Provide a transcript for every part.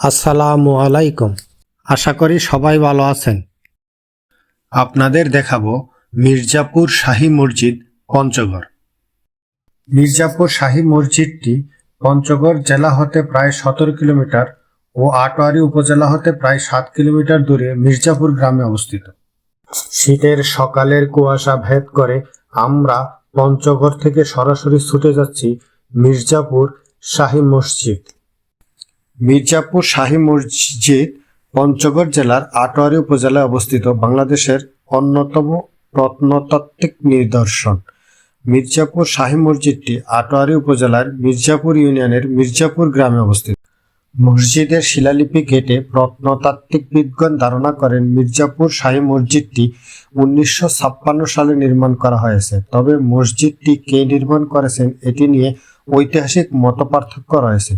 আসসালামু আলাইকুম। আশা করি সবাই ভালো আছেন। আপনাদের দেখাবো মির্জাপুর শাহী মসজিদ পঞ্চগড়। মির্জাপুর শাহী মসজিদটি পঞ্চগড় জেলা হতে প্রায় সতেরো কিলোমিটার ও আটোয়ারি উপজেলা হতে প্রায় সাত কিলোমিটার দূরে মির্জাপুর গ্রামে অবস্থিত। শীতের সকালের কুয়াশা ভেদ করে আমরা পঞ্চগড় থেকে সরাসরি ছুটে যাচ্ছি মির্জাপুর শাহী মসজিদ। মির্জাপুর শাহী মসজিদ পঞ্চগড় জেলার আটোয়ারি উপজেলায় অবস্থিত বাংলাদেশের অন্যতম প্রত্নতাত্ত্বিক নিদর্শন। মির্জাপুর শাহী মসজিদটি আটোয়ারি উপজেলার মির্জাপুর ইউনিয়নের মির্জাপুর গ্রামে অবস্থিত। মসজিদের শিলালিপি ঘেটে প্রত্নতাত্ত্বিক বিজ্ঞান ধারণা করেন, মির্জাপুর শাহী মসজিদটি উনিশশো ছাপ্পান্ন সালে নির্মাণ করা হয়েছে। তবে মসজিদটি কে নির্মাণ করেছেন এটি নিয়ে ঐতিহাসিক মতপার্থক্য রয়েছে।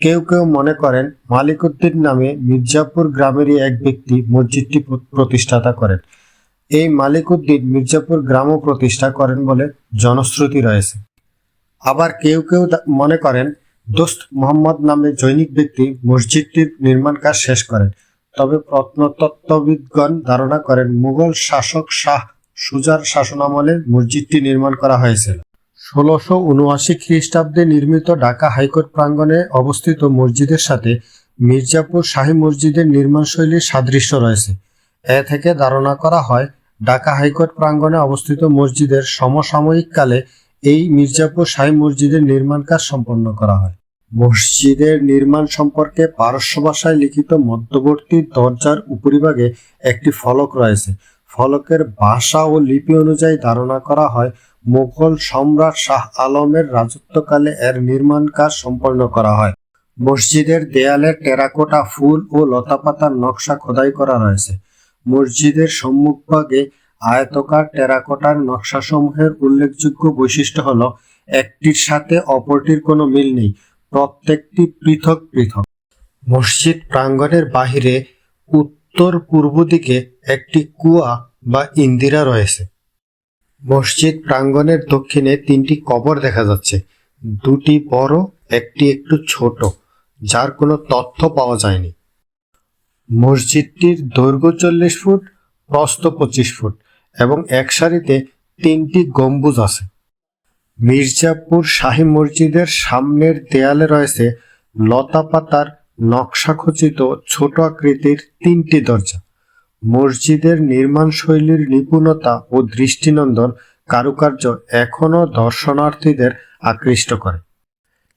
কেউ কেউ মনে করেন মালিক উদ্দিন নামে মির্জাপুর গ্রামেরই এক ব্যক্তি মসজিদটি প্রতিষ্ঠাতা করেন। এই মালিক উদ্দিন মির্জাপুর গ্রামও প্রতিষ্ঠা করেন বলে জনশ্রুতি রয়েছে। আবার কেউ কেউ মনে করেন দোস্ত মোহাম্মদ নামে জৈনিক ব্যক্তি মসজিদটির নির্মাণ কাজ শেষ করেন। তবে প্রত্নতত্ত্ববিদগণ ধারণা করেন মুঘল শাসক শাহ সুজার শাসনামলে মসজিদটি নির্মাণ করা হয়েছিল। ষোলোশো উনআশি খ্রিস্টাব্দে নির্মিত ঢাকা হাইকোর্ট প্রাঙ্গণে অবস্থিত মসজিদের সাথে মির্জাপুর শাহী মসজিদের নির্মাণশৈলীর সাদৃশ্য রয়েছে। এ থেকে ধারণা করা হয়, ঢাকা হাইকোর্ট প্রাঙ্গণে অবস্থিত মসজিদের সমসাময়িক কালে এই মির্জাপুর শাহী মসজিদের নির্মাণ কাজ সম্পন্ন করা হয়। মসজিদের নির্মাণ সম্পর্কে পারস্য ভাষায় লিখিত মধ্যবর্তী দরজার উপরিভাগে একটি ফলক রয়েছে। ফলকের ভাষা ও লিপি অনুযায়ী ধারণা করা হয় মুঘল সম্রাট শাহ আলমের রাজত্বকালে এর নির্মাণ কাজ সম্পন্ন করা হয়। মসজিদের দেয়ালে টেরাকোটা ফুল ও লতাপাতার নকশা খোদাই করা রয়েছে। মসজিদের সম্মুখভাগে আয়তকার টেরাকোটার নকশাসমূহের উল্লেখযোগ্য বৈশিষ্ট্য হল, একটির সাথে অপরটির কোনো মিল নেই, প্রত্যেকটি পৃথক পৃথক। মসজিদ প্রাঙ্গণের বাহিরে উত্তর পূর্ব দিকে একটি কুয়া বা ইন্দিরা রয়েছে। মসজিদ প্রাঙ্গণের দক্ষিণে তিনটি কবর দেখা যাচ্ছে। দুটি বড়, একটি একটু ছোট, যার কোনো তথ্য পাওয়া যায়নি। মসজিদটির দৈর্ঘ্য চল্লিশ ফুট, প্রস্থ পঁচিশ ফুট এবং এক সারিতে তিনটি গম্বুজ আছে। মির্জাপুর শাহী মসজিদের সামনের দেয়ালে রয়েছে লতা পাতার নকশা খচিত ছোট আকৃতির তিনটি দরজা। মসজিদের নির্মাণ শৈলীর নিপুণতা ও দৃষ্টিনন্দন কারুকার্য এখনও দর্শনার্থীদের আকৃষ্ট করে।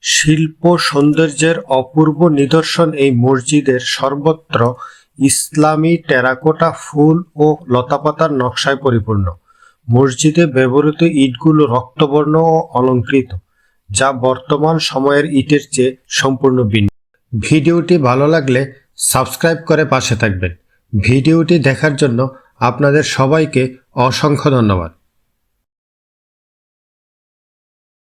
শিল্প সৌন্দর্যের অপূর্ব নিদর্শন এই মসজিদের সর্বত্র ইসলামী টেরাকোটা ফুল ও লতাপাতার নকশায় পরিপূর্ণ। মসজিদে ব্যবহৃত ইটগুলো রক্তবর্ণ ও অলঙ্কৃত, যা বর্তমান সময়ের ইটের চেয়ে সম্পূর্ণ ভিন্ন। ভিডিওটি ভালো লাগলে সাবস্ক্রাইব করে পাশে থাকবেন। ভিডিওটি দেখার জন্য আপনাদের সবাইকে অসংখ্য ধন্যবাদ।